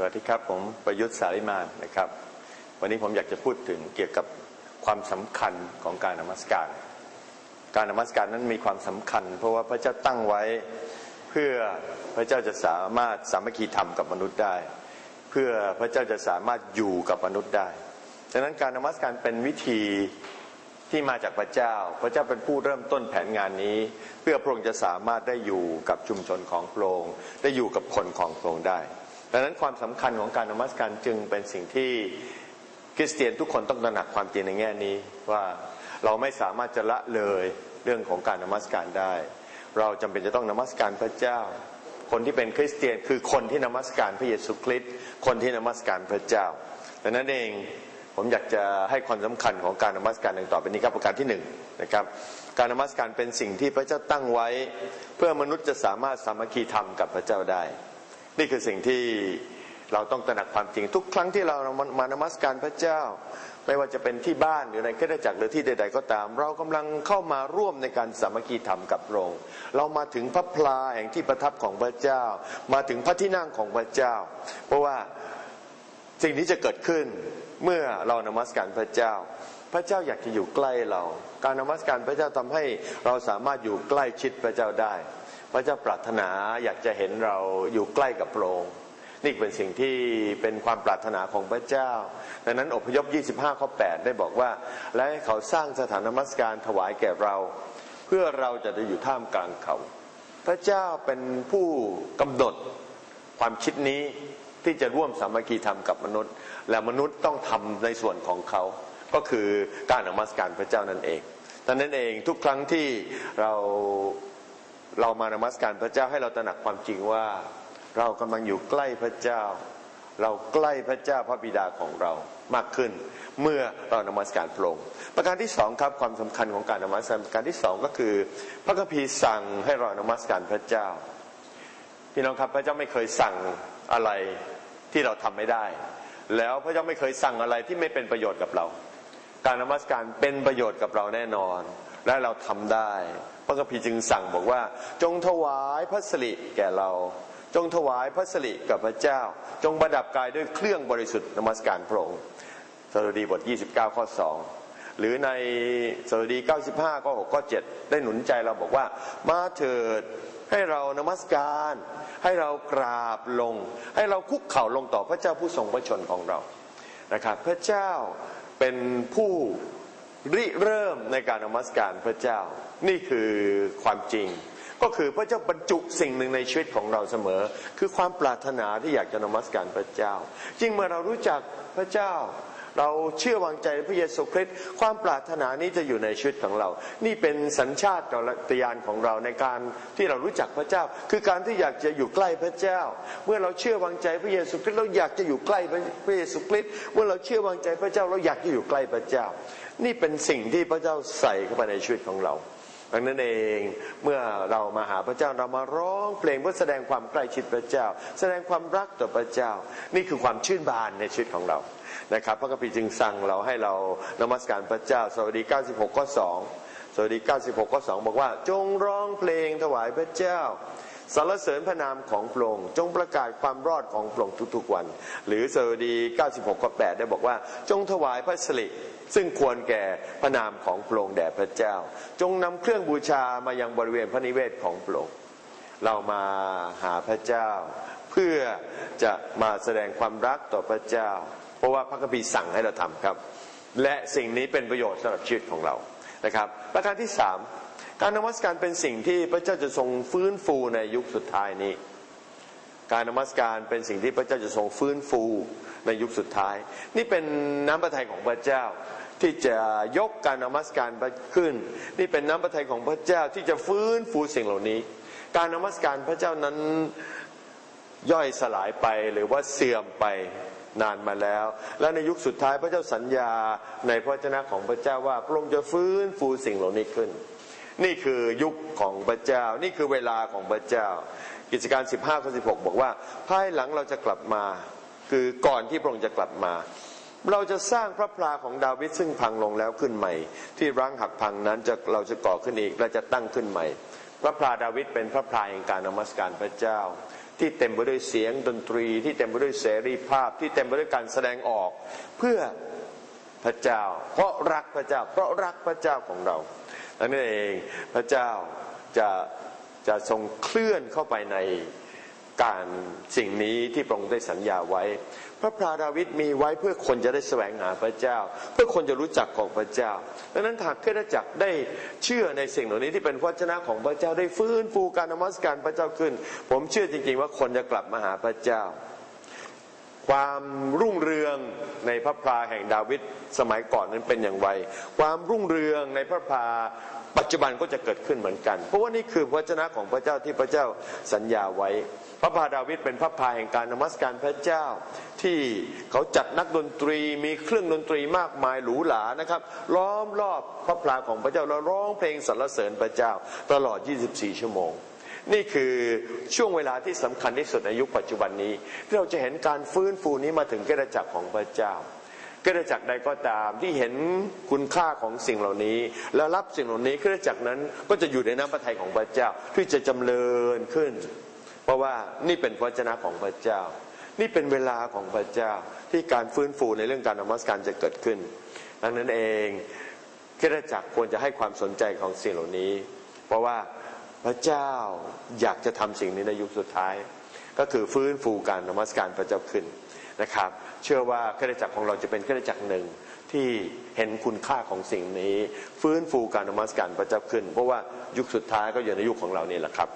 สวัสดีครับ ผมประยุทธ์สาริมานนะครับ วันนี้ผมอยากจะพูดถึงเกี่ยวกับความสำคัญของการนมัสการ การนมัสการนั้นมีความสำคัญ เพราะว่าพระเจ้าตั้งไว้เพื่อพระเจ้าจะสามารถสามัคคีธรรมกับมนุษย์ได้ เพื่อพระเจ้าจะสามารถอยู่กับมนุษย์ได้ดังนั้นการนมัสการเป็นวิธีที่มาจากพระเจ้า พระเจ้าเป็นผู้เริ่มต้นแผนงานนี้ เพื่อพระองค์จะสามารถได้อยู่กับชุมชนของพระองค์ได้อยู่กับคนของพระองค์ได้ ดังนั้นความสำคัญของการนมัสการจึงเป็นสิ่งที่คริสเตียนทุกคนต้องตระหนักความจริงในแง่นี้ว่าเราไม่สามารถจะละเลยเรื่องของการนมัสการได้ เราจำเป็นจะต้องนมัสการพระเจ้า คนที่เป็นคริสเตียนคือคนที่นมัสการพระเยซูคริสต์คนที่นมัสการพระเจ้าดังนั้นเองผมอยากจะให้ความสำคัญของการนมัสการดังต่อไปนี้ครับประการที่หนึ่งนะครับการนมัสการเป็นสิ่งที่พระเจ้าตั้งไว้ เพื่อมนุษย์จะสามารถสามัคคีธรรมกับพระเจ้าได้ นี่คือสิ่งที่เราต้องตระหนักความจริง ทุกครั้งที่เรามานมัสการพระเจ้า ไม่ว่าจะเป็นที่บ้านหรือในก็ได้จักรหรือที่ใด ๆ ก็ตาม เรากำลังเข้ามาร่วมในการสามัคคีธรรมกับพระองค์เรามาถึงพระพลาแห่งที่ประทับของพระเจ้า มาถึงพระที่นั่งของพระเจ้า เพราะว่าสิ่งนี้จะเกิดขึ้นเมื่อเรานมัสการพระเจ้า พระเจ้าอยากจะอยู่ใกล้เรา การนมัสการพระเจ้าทำให้เราสามารถอยู่ใกล้ชิดพระเจ้าได้ พระเจ้าปรารถนาอยากจะเห็นเราอยู่ใกล้กับพระองค์นี่เป็นสิ่งที่เป็นความปรารถนาของพระเจ้า ดังนั้นอพยพ 25 ข้อ 8 ได้บอกว่า และให้เขาสร้างสถานนมัสการถวายแก่เรา เพื่อเราจะได้อยู่ท่ามกลางเขา พระเจ้าเป็นผู้กำหนดความคิดนี้ที่จะร่วมสามัคคีธรรมกับมนุษย์ และมนุษย์ต้องทำในส่วนของเขา ก็คือการนมัสการพระเจ้านั่นเองดังนั้นเองทุกครั้งที่เรา เรามานมัสการพระเจ้าให้เราตระหนักความจริงว่า เรากำลังอยู่ใกล้พระเจ้า เราใกล้พระเจ้าพระบิดาของเรามากขึ้น เมื่อเรานมัสการพระองค์ประการที่สองครับความสำคัญของการนมัสการประการที่สองก็คือ พระคัมภีร์สั่งให้เรานมัสการพระเจ้าพี่น้องครับพระเจ้าไม่เคยสั่งอะไรที่เราทำไม่ได้ แล้วพระเจ้าไม่เคยสั่งอะไรที่ไม่เป็นประโยชน์กับเรา การนมัสการเป็นประโยชน์กับเราแน่นอน และเราทำได้ พระคัมภีร์จึงสั่งบอกว่า จงถวายพระสิริแก่เรา จงถวายพระสิริกับพระเจ้า จงประดับกายด้วยเครื่องบริสุทธิ์นมัสการพระองค์สดุดีบท 29 ข้อ 2 หรือในสดุดี 95 ข้อ 6 ข้อ 7 ได้หนุนใจเราบอกว่า มาเถิดให้เรานมัสการ ให้เรากราบลง ให้เราคุกเข่าลงต่อพระเจ้าผู้ทรงพระชนของเรานะครับพระเจ้าเป็นผู้ ริเริ่มในการนมัสการพระเจ้า นี่คือความจริง ก็คือพระเจ้าบรรจุสิ่งหนึ่งในชีวิตของเราเสมอ คือความปรารถนาที่อยากจะนมัสการพระเจ้า จริงเมื่อเรารู้จักพระเจ้า เราเชื่อวางใจพระเยซูคริสต์ความปรารถนานี้จะอยู่ในชีวิตของเรา นี่เป็นสัญชาติตยานของเราในการที่เรารู้จักพระเจ้า คือการที่อยากจะอยู่ใกล้พระเจ้า เมื่อเราเชื่อวางใจพระเยซูคริสต์เราอยากจะอยู่ใกล้พระเยซูคริสต์เมื่อเราเชื่อวางใจพระเจ้าเราอยากจะอยู่ใกล้พระเจ้า นี่เป็นสิ่งที่พระเจ้าใส่เข้าไปในชีวิตของเราดังนั้นเองเมื่อเรามาหาพระเจ้าเรามาร้องเพลงเพื่อแสดงความใกล้ชิดพระเจ้า แสดงความรักต่อพระเจ้า นี่คือความชื่นบานในชีวิตของเรา นะครับ พระคัมภีร์จึงสั่งเราให้เรานมัสการพระเจ้าสวัสดี 96ข้อ2สวัสดี 96ข้อ2บอกว่า จงร้องเพลงถวายพระเจ้าสรรเสริญพระนามของพระองค์จงประกาศความรอดของพระองค์ทุกๆวัน หรือสวัสดี 96ข้อ8ได้บอกว่า จงถวายพระสิริซึ่งควรแก่พระนามของพระองค์แด่พระเจ้า จงนำเครื่องบูชามายังบริเวณพระนิเวศของพระองค์เรามาหาพระเจ้า เพื่อจะมาแสดงความรักต่อพระเจ้า เพราะว่าพระคัมภีร์สั่งให้เราทำครับ และสิ่งนี้เป็นประโยชน์สำหรับชีวิตของเรานะครับประการที่สามการนมัสการเป็นสิ่งที่พระเจ้าจะทรงฟื้นฟูในยุคสุดท้ายนี้ การนมัสการเป็นสิ่งที่พระเจ้าจะทรงฟื้นฟูในยุคสุดท้าย นี่เป็นน้ำพระทัยของพระเจ้าที่จะยกการนมัสการขึ้น นี่เป็นน้ำพระทัยของพระเจ้าที่จะฟื้นฟูสิ่งเหล่านี้ การนมัสการพระเจ้านั้นย่อยสลายไปหรือว่าเสื่อมไป นานมาแล้ว และในยุคสุดท้ายพระเจ้าสัญญาในพระเจ้าของพระเจ้าว่าพระองค์จะฟื้นฟูสิ่งเหล่านี้ขึ้น นี่คือยุคของพระเจ้า นี่คือเวลาของพระเจ้า กิจการ 15ข้อ16 บอกว่าภายหลังเราจะกลับมา คือก่อนที่พระองค์จะกลับมาเราจะสร้างพระพลาของดาวิดซึ่งพังลงแล้วขึ้นใหม่ ที่ร้างหักพังนั้นจะเราจะก่อขึ้นอีกและจะตั้งขึ้นใหม่ พระพลาดาวิดเป็นพระพลาแห่งการนมัสการพระเจ้า ที่เต็มไปด้วยเสียงดนตรี ที่เต็มไปด้วยเสรีภาพที่เต็มไปด้วยการแสดงออก เพื่อพระเจ้า เพราะรักพระเจ้า เพราะรักพระเจ้าของเราดังนั้นเองพระเจ้าจะจะทรงเคลื่อนเข้าไปใน การสิ่งนี้ที่พระองค์ได้สัญญาไว้ พระพราดาวิดมีไว้เพื่อคนจะได้แสวงหาพระเจ้า เพื่อคนจะรู้จักของพระเจ้าดังนั้นหากคริสตจักรได้เชื่อในสิ่งเหล่านี้ที่เป็นพระชนะของพระเจ้าได้ฟื้นฟูการนมัสการพระเจ้าขึ้น ผมเชื่อจริง ๆ ว่าคนจะกลับมาหาพระเจ้า ความรุ่งเรืองในพระพลาแห่งดาวิดสมัยก่อนนั้นเป็นอย่างไร ความรุ่งเรืองในพระพลา ปัจจุบันก็จะเกิดขึ้นเหมือนกัน เพราะว่านี่คือพระชนะของพระเจ้าที่พระเจ้าสัญญาไว้ พระพาดาวิดเป็นพระพาแห่งการนมัสการพระเจ้า ที่เขาจัดนักดนตรีมีเครื่องดนตรีมากมายหรูหรานะครับ ล้อมรอบพระพลาของพระเจ้าแล้วร้องเพลงสรรเสริญพระเจ้า ตลอด 24 ชั่วโมงนี่คือช่วงเวลาที่สำคัญที่สุดในยุคปัจจุบันนี้ ที่เราจะเห็นการฟื้นฟูนี้มาถึงกิจจักรของพระเจ้า กิจจักรใดก็ตามที่เห็นคุณค่าของสิ่งเหล่านี้ แล้วรับสิ่งเหล่านี้กิจจักรนั้นก็จะอยู่ในน้ำพระทัยของพระเจ้าที่จะจำเริญขึ้น เพราะว่านี่เป็นพระชนะของพระเจ้า นี่เป็นเวลาของพระเจ้าที่การฟื้นฟูในเรื่องการนมัสการจะเกิดขึ้น ดังนั้นเองกิจจักรควรจะให้ความสนใจของสิ่งเหล่านี้ เพราะว่าพระเจ้าอยากจะทำสิ่งนี้ในยุคสุดท้าย ก็คือฟื้นฟูการนมัสการพระเจ้าขึ้นนะครับ เชื่อว่าคริสตจักรของเราจะเป็นคริสตจักรหนึ่งที่เห็นคุณค่าของสิ่งนี้ ฟื้นฟูการนมัสการพระเจ้าขึ้น เพราะว่ายุคสุดท้ายก็อยู่ในยุคของเรานี่แหละครับ